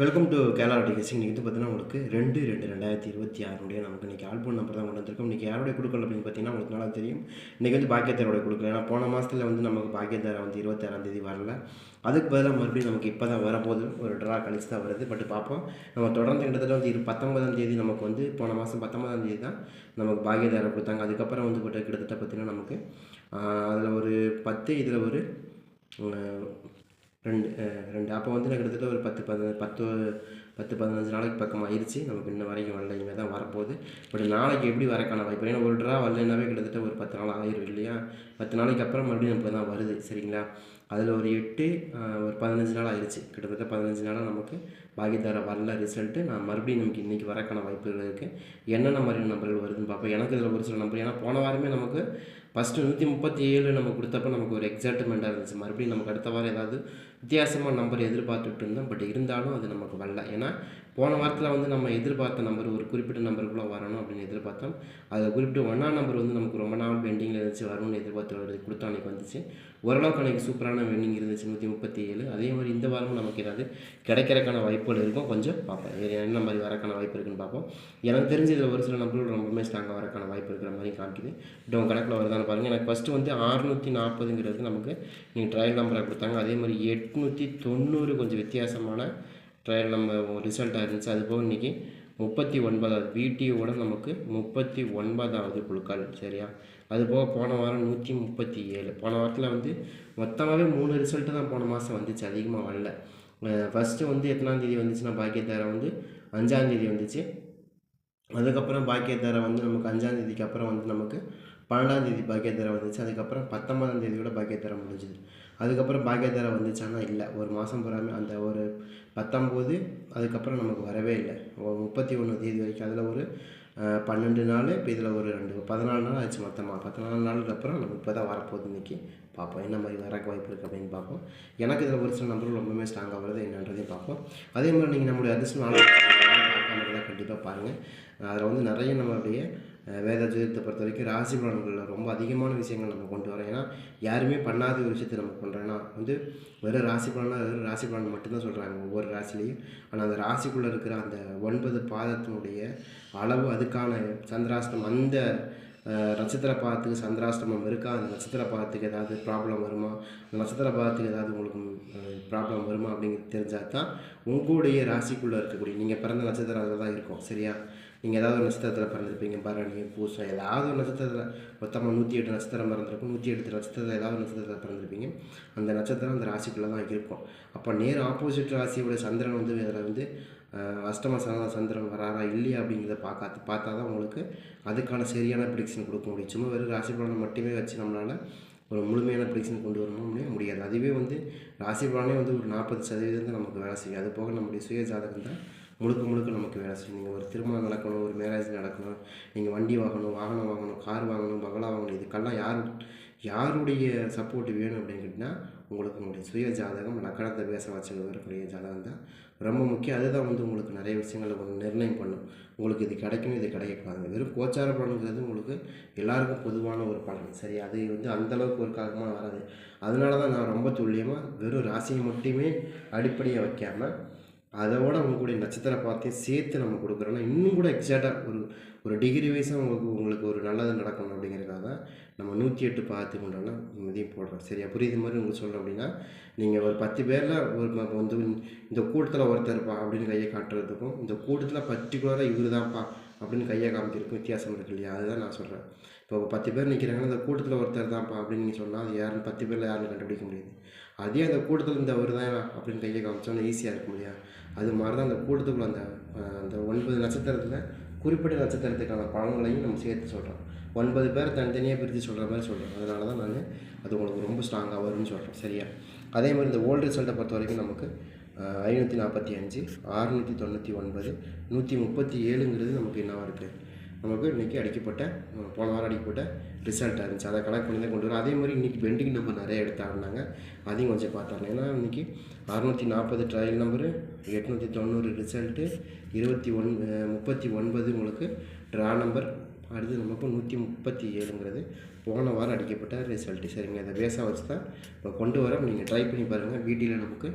Welcome to Kerala TKC இன்றைக்கி வந்து பார்த்தீங்கன்னா உங்களுக்கு ரெண்டு ரெண்டு ரெண்டாயிரத்தி இருபத்தி ஆறுடைய நமக்கு இன்றைக்கி ஆல்பம் நம்பர் தான் கொண்டு வந்திருக்கோம் இன்றைக்கி யாருடைய கொடுக்கல அப்படின்னு பார்த்தீங்கன்னா உங்களுக்கு நல்லா தெரியும். இன்றைக்கி வந்து பாக்கியத்தாரோட கொடுக்கல. ஏன்னா போன மாதத்தில் வந்து நமக்கு பாக்கியத்தாரை வந்து இருபத்தாறாம் தேதி வரல. அதுக்கு பதிலாக மறுபடியும் நமக்கு இப்போ தான் வரப்போகுது. ஒரு ட்ரா கழிச்சு தான் வருது. பட் பார்ப்போம். நம்ம தொடர்ந்து கிட்டத்தட்ட வந்து இரு பத்தொன்பதாம் தேதி நமக்கு வந்து போன மாதம் பத்தொன்பதாம் தேதி தான் நமக்கு பாக்கியதாரை கொடுத்தாங்க. அதுக்கப்புறம் வந்து கிட்டத்தட்ட பார்த்தீங்கன்னா நமக்கு அதில் ஒரு பத்து இதில் ஒரு ரெண்டு ரெண்டு அப்போ வந்து நான் கிட்டத்தட்ட ஒரு பத்து பதினஞ்சு பத்து பத்து பதினஞ்சு நாளைக்கு பக்கம் ஆயிடுச்சு நமக்கு இன்ன வரைக்கும் வரல. இனிமேல் தான் வரப்போகுது. பட் நாளைக்கு எப்படி வரக்கான வாய்ப்பு? ஏன்னா ஒரு ட்ரா வரலன்னாவே கிட்டத்தட்ட ஒரு பத்து நாள் ஆயிரும் இல்லையா? பத்து நாளைக்கு அப்புறம் மறுபடியும் நமக்கு தான் வருது சரிங்களா? அதில் ஒரு எட்டு ஒரு பதினஞ்சு நாள் ஆயிடுச்சு கிட்டத்தட்ட பதினஞ்சு நாளாக நமக்கு பாகியதார வரல ரிசல்ட்டு நான் மறுபடியும் நமக்கு இன்றைக்கி வரக்கான வாய்ப்புகள் இருக்குது என்னென்ன மாதிரியான நம்பர்கள் வருதுன்னு பார்ப்போம். எனக்கு இதில் ஒரு சில நம்பர். ஏன்னா போன வாரமே நமக்கு ஃபஸ்ட்டு நூற்றி முப்பத்தி ஏழு நம்ம கொடுத்தப்ப நமக்கு ஒரு எக்ஸைட்மெண்ட்டாக இருந்துச்சு. மறுபடியும் நமக்கு அடுத்த வாரம் ஏதாவது வித்தியாசமாக நம்பர் எதிர்பார்த்துட்டு இருந்தோம். பட் இருந்தாலும் அது நமக்கு வரல. ஏன்னா போன வாரத்தில் வந்து நம்ம எதிர்பார்த்த நம்பர் ஒரு குறிப்பிட்ட நம்பருக்குள்ளே வரணும் அப்படின்னு எதிர்பார்த்தோம். அதில் குறிப்பிட்ட ஒன்றாம் நம்பர் வந்து நமக்கு ரொம்ப நாள் பெண்டிங்கில் இருந்துச்சு வரணும்னு எதிர்பார்த்து வருது கொடுத்த அன்றைக்கி வந்துச்சு. ஓரளவுக்கு அன்றைக்கி சூப்பரான வெண்டிங் இருந்துச்சு நூற்றி முப்பத்தி ஏழு. அதே மாதிரி இந்த வாரமும் நமக்கு ஏதாவது கிடைக்கிறக்கான வாய்ப்புகள் இருக்கும் கொஞ்சம் பார்ப்போம். வேறு என்ன மாதிரி வரக்கான வாய்ப்பு இருக்குன்னு பார்ப்போம். எனக்கு தெரிஞ்ச இதில் ஒரு சில நம்பர்கள் ரொம்பவுமே ஸ்ட்ராங்காக வரக்கான வாய்ப்பு இருக்கிற மாதிரி காமிக்குது. இப்போ கணக்கில் வருதான்னு பாருங்கள் எனக்கு ஃபஸ்ட்டு வந்து அறுநூற்றி நாற்பதுங்கிறது நமக்கு நீங்கள் ட்ரையல் நம்பராக கொடுத்தாங்க. அதே மாதிரி எட்நூற்றி தொண்ணூறு கொஞ்சம் வித்தியாசமான ட்ரையல் நம்ம ரிசல்ட்டாக இருந்துச்சு. அது போக இன்றைக்கி முப்பத்தி ஒன்பதாவது பிடிஓட நமக்கு முப்பத்தி ஒன்பதாவது குழுக்கள் சரியா? அதுபோக போன வாரம் நூற்றி முப்பத்தி ஏழு. போன வாரத்தில் வந்து மொத்தமாகவே மூணு ரிசல்ட்டு தான் போன மாதம் வந்துச்சு அதிகமாக வரல. ஃபஸ்ட்டு வந்து எத்தனாந்தேதி வந்துச்சுன்னா பாக்கியத்தாரை வந்து அஞ்சாந்தேதி வந்துச்சு. அதுக்கப்புறம் பாக்கியத்தாரை வந்து நமக்கு அஞ்சாந்தேதிக்கு அப்புறம் வந்து நமக்கு பன்னெண்டாம் தேதி பாக்கியத்தாரை வந்துச்சு. அதுக்கப்புறம் பத்தொன்பதாம் தேதியோட பாக்கியத்தாரை முடிஞ்சுது. அதுக்கப்புறம் பாக்கியத்தாரை வந்துச்சானா இல்லை. ஒரு மாதம் பூராமே அந்த ஒரு பத்தொம்போது அதுக்கப்புறம் நமக்கு வரவே இல்லை. முப்பத்தி ஒன்று தேதி வரைக்கும் அதில் ஒரு பன்னெண்டு நாள் இப்போ இதில் ஒரு ரெண்டு பதினாலு நாள் ஆச்சு மொத்தமாக பதினாலு நாளுக்கு அப்புறம் நம்ம இப்போ தான் வரப்போகுது இன்றைக்கி பார்ப்போம். என்ன மாதிரி வரக்கு வாய்ப்பு இருக்குது அப்படின்னு பார்ப்போம். எனக்கு இதில் ஒரு சில நம்பர் ரொம்பவுமே ஸ்ட்ராங்காக வருது என்னன்றதையும் பார்ப்போம். அதே மாதிரி நீங்கள் நம்மளுடைய அதிர்ஷ்டம் நாள் கண்டிப்பாக பாருங்கள் அதில் வந்து நிறைய நம்மளுடைய அஹ், வேத ஜோதிடத்தை பொறுத்த வரைக்கும் ராசி பலன்களில் ரொம்ப அதிகமான விஷயங்கள் நம்ம கொண்டு வரோம் ஏன்னா யாருமே பண்ணாத ஒரு விஷயத்தை நம்ம பண்ணுறோன்னா வந்து வெறும் ராசி பலனா வெறும் ராசி பலன் மட்டும்தான் சொல்கிறாங்க ஒவ்வொரு ராசிலையும் ஆனால் அந்த ராசிக்குள்ளே இருக்கிற அந்த ஒன்பது பாதத்தினுடைய அளவு அதுக்கான சந்திராஸ்தம் அந்த நட்சத்திர பாதத்துக்கு சந்திராஷ்டமம் இருக்கா? அந்த நட்சத்திர பாதத்துக்கு ஏதாவது ப்ராப்ளம் வருமா? அந்த நட்சத்திர பாதத்துக்கு ஏதாவது உங்களுக்கு ப்ராப்ளம் வருமா அப்படிங்கிறது தெரிஞ்சால் தான் உங்களுடைய ராசிக்குள்ளே இருக்கக்கூடிய நீங்கள் பிறந்த நட்சத்திரம் அதில் தான் இருக்கும் சரியா? நீங்கள் ஏதாவது ஒரு நட்சத்திரத்தில் பிறந்திருப்பீங்க பரணி பூசம் ஏதாவது ஒரு நட்சத்திரத்தில் மொத்தமாக நூற்றி எட்டு நட்சத்திரம் பிறந்திருக்கும் நூற்றி எட்டு நட்சத்திரத்தில் ஏதாவது ஒரு நட்சத்திரத்தில் பிறந்திருப்பீங்க அந்த நட்சத்திரம் அந்த ராசிக்குள்ளே தான் இருக்கும். அப்போ நேர் ஆப்போசிட் ராசியோட சந்திரன் வந்து அதில் வந்து அஷ்டம சன சந்திரன் வராரா இல்லையா அப்படிங்கிறத பார்க்க பார்த்தா தான் உங்களுக்கு அதுக்கான சரியான ப்ரிடிக்ஷன் கொடுக்க முடியும். சும்மா வெறும் ராசி பலனை மட்டுமே வச்சு நம்மளால் ஒரு முழுமையான ப்ரிடிக்ஷன் கொண்டு வரணும்னே முடியாது. அதுவே வந்து ராசி பலனே வந்து ஒரு நாற்பது சதவீதம் தான் நமக்கு வேலை செய்யும். அது போக நம்முடைய சுய ஜாதகம் தான் முழுக்க முழுக்க நமக்கு வேலை செய்யும். நீங்கள் ஒரு திருமணம் நடக்கணும் ஒரு மேரேஜ் நடக்கணும் நீங்கள் வண்டி வாங்கணும் வாகனம் வாங்கணும் கார் வாங்கணும் பங்களா வாங்கணும் இதுக்கெல்லாம் யார் யாருடைய சப்போர்ட் வேணும் அப்படின்னு கேட்டிங்கன்னா உங்களுக்கு உங்களுடைய சுய ஜாதகம் லக்கணத்தை பேச வச்சு வரக்கூடிய ஜாதகம் தான். ரொம்ப முக்கியம். அதுதான் வந்து உங்களுக்கு நிறைய விஷயங்களை உங்களுக்கு நிர்ணயம் பண்ணும். உங்களுக்கு இது கிடைக்கும் இது கிடைக்கக்கூடாது வெறும் கோச்சார பலன்கிறது உங்களுக்கு எல்லாருக்கும் பொதுவான ஒரு பலன். சரி அது வந்து அந்தளவுக்கு ஒரு காரணமாக வராது. அதனால தான் நான் ரொம்ப துல்லியமாக வெறும் ராசியை மட்டுமே அடிப்படையாக வைக்காமல் அதோட உங்களுடைய நட்சத்திர பார்த்தையும் சேர்த்து நம்ம கொடுக்குறோன்னா இன்னும் கூட எக்ஸாக்டாக ஒரு ஒரு டிகிரி வைஸாக உங்களுக்கு உங்களுக்கு ஒரு நல்லது நடக்கணும் அப்படிங்கிறதுக்காக தான் நம்ம நூற்றி எட்டு பார்த்து கொண்டோன்னா இதையும் போடுறோம். சரியா? புரியுது மாதிரி உங்களுக்கு சொல்கிறோம் அப்படின்னா நீங்கள் ஒரு பத்து பேரில் ஒரு வந்து இந்த கூட்டத்தில் ஒருத்தர் இருப்பா அப்படின்னு கையை காட்டுறதுக்கும் இந்த கூட்டத்தில் பர்டிகுலராக இவர் தான்ப்பா அப்படின்னு கையை காமிக்கிறதுக்கும் வித்தியாசம் இருக்கு இல்லையா? அதுதான் நான் சொல்கிறேன் இப்போ ஒரு பத்து பேர் நிற்கிறாங்கன்னா அந்த கூட்டத்தில் ஒருத்தர் தான்ப்பா அப்படின்னு நீங்கள் சொன்னால் அது யாருன்னு பத்து பேரில் யாருன்னு கண்டுபிடிக்க முடியாது. அதே அந்த கூட்டத்தில் இந்த ஒரு தான் அப்படின்னு கையை காமிச்சோன்னா ஈஸியாக இருக்கும் இல்லையா? அது மாதிரி தான் அந்த கூட்டத்துக்குள்ள அந்த அந்த ஒன்பது நட்சத்திரத்தில் குறிப்பிட்ட நட்சத்திரத்துக்கான பலன்களையும் நம்ம சேர்த்து சொல்கிறோம் ஒன்பது பேர் தனித்தனியாக பிரித்து சொல்கிற மாதிரி சொல்கிறோம் அதனால தான் நான் அது உங்களுக்கு ரொம்ப ஸ்ட்ராங்காக வரும்னு சொல்கிறேன் சரியா? அதே மாதிரி இந்த ஓல்டு ரிசல்ட்டை பொறுத்த வரைக்கும் நமக்கு ஐநூற்றி நாற்பத்தி அஞ்சு அறுநூற்றி தொண்ணூற்றி ஒன்பது நூற்றி முப்பத்தி ஏழுங்கிறது நமக்கு என்னவாக இருக்குது நமக்கு இன்றைக்கி அடிக்கப்பட்ட போன வாரம் அடிக்கப்பட்ட ரிசல்ட்டாக இருந்துச்சு. அதை கலெக்ட் பண்ணி தான் கொண்டு வரோம். அதே மாதிரி இன்றைக்கி பெண்டிங் நம்பர் நிறைய எடுத்தாருனாங்க அதையும் கொஞ்சம் பார்த்தாங்க. ஏன்னா இன்றைக்கி அறுநூற்றி நாற்பது ட்ரையல் நம்பரு எட்நூற்றி தொண்ணூறு ரிசல்ட்டு இருபத்தி ஒன் முப்பத்தி ஒன்பது உங்களுக்கு ட்ரா நம்பர் அடுத்து நமக்கு நூற்றி முப்பத்தி ஏழுங்கிறது போன வாரம் அடிக்கப்பட்ட ரிசல்ட்டு சரிங்க அதை பேஸாக வச்சு தான் இப்போ கொண்டு வர நீங்கள் ட்ரை பண்ணி பாருங்கள் வீட்டில் நமக்கு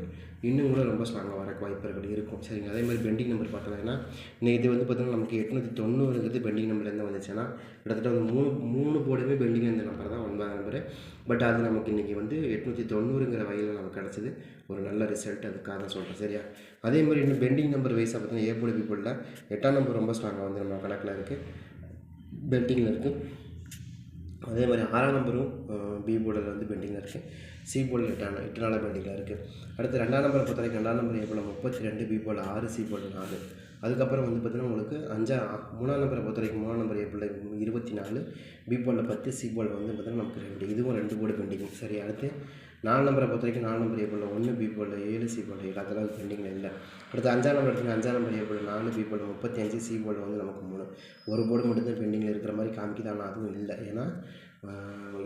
இன்னும் கூட ரொம்ப ஸ்ட்ராங்காக வரக்கு வாய்ப்புகள் இருக்கும். சரிங்க அதே மாதிரி பெண்டிங் நம்பர் பார்த்தோம்னா இன்னைக்கு இது வந்து பார்த்திங்கன்னா நமக்கு எட்நூற்றி தொண்ணூறுங்கிறது பெண்டிங் நம்பர்லேருந்து வந்துச்சுன்னா கிட்டத்தட்ட வந்து மூணு மூணு போர்டுமே பெண்டிங் இருந்த நம்பர் தான் ஒன்பதாம் நம்பரு பட் அது நமக்கு இன்றைக்கி வந்து எட்நூற்றி தொண்ணூறுங்கிற வகையில் நமக்கு கிடச்சிது. ஒரு நல்ல ரிசல்ட் அதுக்காக தான் சொல்கிறேன் சரியா? அதே மாதிரி இன்னும் பெண்டிங் நம்பர் வைஸாக பார்த்தீங்கன்னா ஏ போர்டு பீப்புளில் எட்டாம் நம்பர் ரொம்ப ஸ்ட்ராங்காக வந்து நம்ம கணக்கில் இருக்குது பெண்டிங்கில் இருக்குது அதே மாதிரி ஆறாம் நம்பரும் பி போர்டில் வந்து பெண்டிங்கில் இருக்குது சி போர்டில் எட்டான எட்டு நாளாக பெண்டிங்கில் இருக்குது அடுத்து ரெண்டாம் நம்பரை பொறுத்த வரைக்கும் ரெண்டாம் நம்பர் ஏ போல் முப்பத்தி ரெண்டு பி போல் ஆறு சி போல் நாலு. அதுக்கப்புறம் வந்து பார்த்தீங்கன்னா உங்களுக்கு அஞ்சா மூணாம் நம்பரை பொறுத்த வரைக்கும் மூணாம் நம்பர் ஏ இருபத்தி நாலு பி போலில் பத்து சி போலில் வந்து பார்த்தீங்கன்னா நமக்கு ரெண்டு இதுவும் ரெண்டு போர்டு பெண்டிங் சரி அடுத்து நாலு நம்பரை பொறுத்த வரைக்கும் நாலு நம்பர் ஏ ஒன்று பி போல் ஏழு சி போல் ஏழு அதெல்லாம் பெண்டிங்கில் இல்லை. அடுத்து அஞ்சாம் நம்பர் எடுத்துங்க அஞ்சாம் நம்பர் ஏ நாலு பி போல் முப்பத்தி அஞ்சு சி போல் வந்து நமக்கு மூணு. ஒரு போர்டு மட்டும்தான் பெண்டிங்கில் இருக்கிற மாதிரி காமிக்குது ஆனால் அதுவும் இல்லை. ஏன்னா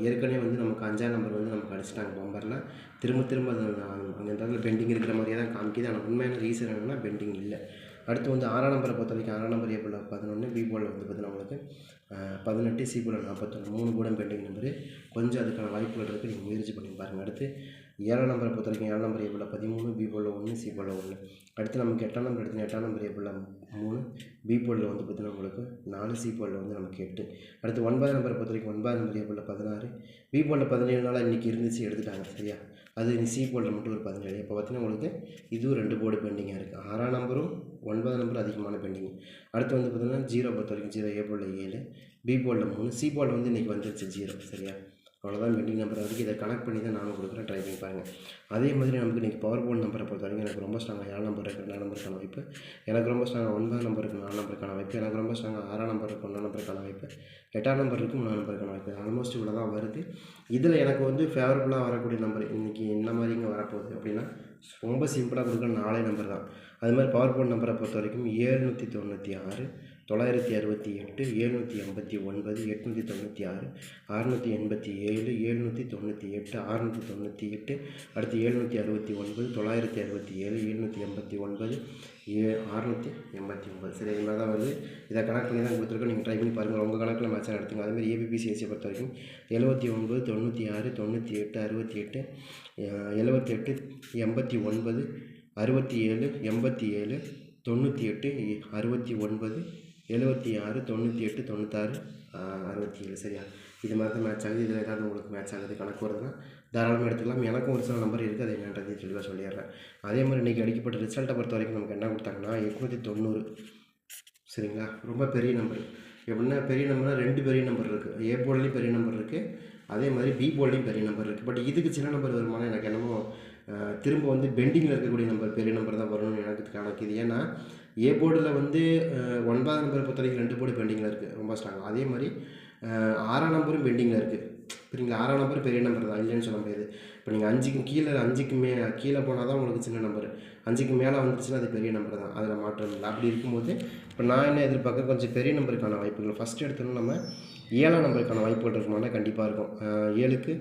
ஏற்கனவே வந்து நமக்கு அஞ்சாம் நம்பர் வந்து நமக்கு அடிச்சிட்டாங்க பம்பரில் திரும்ப திரும்ப அது அங்கே இடத்துல பெண்டிங் இருக்கிற மாதிரியே தான் காமிக்குது. ஆனால் உண்மையான ரீசன் என்னென்னா பெண்டிங் இல்லை. அடுத்து வந்து ஆறாம் நம்பரை பொறுத்த வரைக்கும் ஆறாம் நம்பர் ஏ போல் பதினொன்று பி போல் வந்து பார்த்தீங்கன்னா உங்களுக்கு பதினெட்டு சி போல் நாற்பத்தொன்று மூணு கூட பெண்டிங் நம்பரு. கொஞ்சம் அதுக்கான வாய்ப்புகள் இருக்குது நீங்கள் முயற்சி பண்ணி பாருங்கள் அடுத்து ஏழாம் நம்பரை பொறுத்த வரைக்கும் ஏழாம் நம்பர் ஏ போல் பதிமூணு பி போல் ஒன்று சி போல் ஒன்று அடுத்து நமக்கு எட்டாம் நம்பர் எடுத்து எட்டாம் நம்பர் ஏ மூணு பி போலில் வந்து பார்த்தீங்கன்னா உங்களுக்கு நாலு சி போலில் வந்து நமக்கு எட்டு. அடுத்து ஒன்பதாம் நம்பரை பொறுத்த வரைக்கும் ஒன்பதாம் நம்பர் ஏ பதினாறு பி போலில் பதினேழு நாளாக இன்றைக்கி இருந்துச்சு எடுத்துட்டாங்க சரியா? அது நீ சி போர்டில் மட்டும் ஒரு பதினேழு இப்போ பார்த்தீங்கன்னா உங்களுக்கு இதுவும் ரெண்டு போர்டு பெண்டிங்காக இருக்குது ஆறாம் நம்பரும் ஒன்பதாம் நம்பர் அதிகமான பெண்டிங் அடுத்து வந்து பார்த்தீங்கன்னா ஜீரோ பொறுத்த வரைக்கும் ஜீரோ ஏ போர்டில் ஏழு பி போர்டில் மூணு சி போர்டில் வந்து இன்றைக்கி வந்துருச்சு ஜீரோ சரியா? அவ்வளோதான் மெட்டிங் நம்பர் வரைக்கும் இதை கனெக்ட் பண்ணி தான் நானும் கொடுக்குறேன். ட்ரை பண்ணி பாருங்கள் அதே மாதிரி நமக்கு இன்றைக்கி பவர் போர்டு நம்பரை பொறுத்த வரைக்கும் எனக்கு ரொம்ப ஸ்ட்ராங்காக ஏழு நம்பர் இருக்குது ரெண்டு நம்பருக்கான வாய்ப்பு. எனக்கு ரொம்ப ஸ்ட்ராங்காக ஒன்பது நம்பர் இருக்குது நாலு நம்பருக்கான வாய்ப்பு. எனக்கு ரொம்ப ஸ்ட்ராங்காக ஆறாம் நம்பர் இருக்குது ஒன்றாம் நம்பருக்கான வாய்ப்பு. எட்டாம் நம்பர் இருக்குது மூணாம் நம்பருக்கான வாய்ப்பு. ஆல்மோஸ்ட் இவ்வளோ தான் வருது. இதில் எனக்கு வந்து ஃபேவரபுளாக வரக்கூடிய நம்பர் இன்றைக்கி என்ன மாதிரிங்க வரப்போகுது அப்படின்னா ரொம்ப சிம்பிளாக கொடுக்குற நாலே நம்பர் தான். அது மாதிரி பவர் போர்டு நம்பரை பொறுத்த வரைக்கும் ஏழ்நூற்றி தொண்ணூற்றி ஆறு தொள்ளாயிரத்தி அறுபத்தி எட்டு எழுநூற்றி எண்பத்தி ஒன்பது எட்நூற்றி தொண்ணூற்றி ஆறு அறுநூற்றி எண்பத்தி ஏழு எழுநூற்றி தொண்ணூற்றி எட்டு அறுநூற்றி தொண்ணூற்றி எட்டு அடுத்து எழுநூற்றி அறுபத்தி ஒன்பது தொள்ளாயிரத்தி அறுபத்தி ஏழு எழுநூற்றி எண்பத்தி ஒன்பது ஏ அறுநூற்றி எண்பத்தி ஒன்பது. சரி இது மாதிரி தான் வந்து இதை கணக்கு பண்ணி தான் கொடுத்துருக்கோம். நீங்கள் ட்ரை பண்ணி பாருங்கள். உங்கள் கணக்கில் மேட்சாக எடுத்துங்க அதேமாதிரி ஏபிபிசிஎஸ்சி பொறுத்த வரைக்கும் எழுபத்தி ஒன்பது தொண்ணூற்றி ஆறு தொண்ணூற்றி எட்டு அறுபத்தி எட்டு எழுபத்தி எட்டு எண்பத்தி ஒன்பது அறுபத்தி ஏழு எண்பத்தி ஏழு தொண்ணூற்றி எட்டு அறுபத்தி ஒன்பது எழுபத்தி ஆறு தொண்ணூற்றி எட்டு தொண்ணூத்தாறு அறுபத்தி ஏழு சரியா? இது மாதிரி தான் மேட்ச் ஆகுது. இதில் ஏதாவது உங்களுக்கு மேட்ச் ஆகுது கணக்கு வருதுன்னா தாராளமாக எடுத்துக்கலாம். எனக்கும் ஒரு சில நம்பர் இருக்குது அது என்னன்றது தெளிவாக சொல்லிடுறேன். அதே மாதிரி இன்றைக்கி அடிக்கப்பட்ட ரிசல்ட்டை பொறுத்த வரைக்கும் நமக்கு என்ன கொடுத்தாங்கன்னா எட்நூற்றி தொண்ணூறு. சரிங்களா? ரொம்ப பெரிய நம்பர் எப்படின்னா பெரிய நம்பர்னால் ரெண்டு பெரிய நம்பர் இருக்குது ஏ போர்ட்லேயும் பெரிய நம்பர் இருக்குது அதே மாதிரி பி போர்ட்லேயும் பெரிய நம்பர் இருக்குது பட் இதுக்கு சின்ன நம்பர் வருமானம் எனக்கு என்னமோ திரும்ப வந்து பெண்டிங்கில் இருக்கக்கூடிய நம்பர் பெரிய நம்பர் தான் வரணும்னு எனக்கு கணக்குது. ஏன்னா ஏ போர்டில் வந்து ஒன்பதாம் நம்பரை பொறுத்த வரைக்கும் ரெண்டு போர்டு பெண்டிங்கில் இருக்குது ரொம்ப ஸ்ட்ராங் அதே மாதிரி ஆறாம் நம்பரும் பெண்டிங்கில் இருக்குது சரிங்களா ஆறாம் நம்பர் பெரிய நம்பர் தான். இல்லைன்னு சொல்ல முடியாது. இப்போ நீங்கள் அஞ்சுக்கு கீழே அஞ்சுக்கு மே கீழே போனால் தான் உங்களுக்கு சின்ன நம்பர் அஞ்சுக்கு மேலே வந்துருச்சுன்னா அது பெரிய நம்பர் தான். அதில் மாற்றம் இல்லை. அப்படி இருக்கும்போது இப்போ நான் என்ன எதிர்பார்க்க கொஞ்சம் பெரிய நம்பருக்கான வாய்ப்புகள். ஃபஸ்ட்டு எடுத்தோன்னா நம்ம ஏழாம் நம்பருக்கான வாய்ப்புகள் இருக்குமானா கண்டிப்பாக இருக்கும். ஏழுக்கு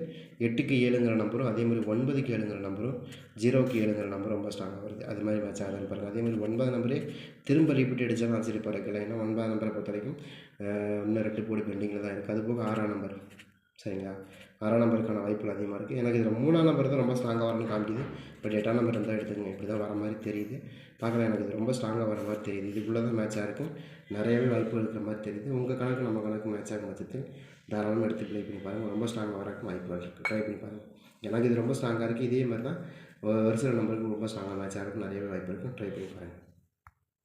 எட்டுக்கு ஏழுங்கிற நம்பரும் அதே மாதிரி ஒன்பதுக்கு ஏழுங்கிற நம்பரும் ஜீரோக்கு ஏழுங்கிற நம்பரும் ரொம்ப ஸ்ட்ராங்காக வருது. அது மாதிரி மேட்ச் ஆகுதுன்னு பாருங்கள் அதே மாதிரி ஒன்பது நம்பரே திரும்ப ரிப்பீட் அடித்தாலும் ஆச்சரியப்பட இருக்கல ஏன்னா ஒன்பதாம் நம்பரை பொறுத்த வரைக்கும் இன்னும் ரெண்டு போடு பெண்டிங்கில் தான் இருக்குது அது போக ஆறாம் நம்பர். சரிங்களா? ஆறாம் நம்பருக்கான வாய்ப்புகள் அதிகமாக இருக்குது எனக்கு இதில் மூணாம் நம்பர் தான் ரொம்ப ஸ்ட்ராங்காக வரணும்னு காமிக்குது. பட் எட்டாம் நம்பர் இருந்தால் எடுத்துக்கங்க. இப்படி தான் வர மாதிரி தெரியுது. பார்க்கலாம் எனக்கு இது ரொம்ப ஸ்ட்ராங்காக வர மாதிரி தெரியுது. இதுக்குள்ளே தான் மேட்சாக இருக்கும். நிறையவே வாய்ப்பு இருக்கிற மாதிரி தெரியுது. உங்கள் கணக்கு நம்ம கணக்கு மேட்ச் ஆகும் பட்சத்தில் தாராளமாக எடுத்து ப்ளே பண்ணி பாருங்கள் ரொம்ப ஸ்ட்ராங்காக வரக்கும் வாய்ப்புகள் இருக்குது ட்ரை பண்ணி பாருங்கள் எனக்கு இது ரொம்ப ஸ்ட்ராங்காக இருக்குது இதே மாதிரி தான் ஒரு சில நம்பருக்கு ரொம்ப ஸ்ட்ராங்காக மேட்ச் இருக்கும் நிறையவே வாய்ப்பு இருக்கும் ட்ரை பண்ணி பாருங்கள்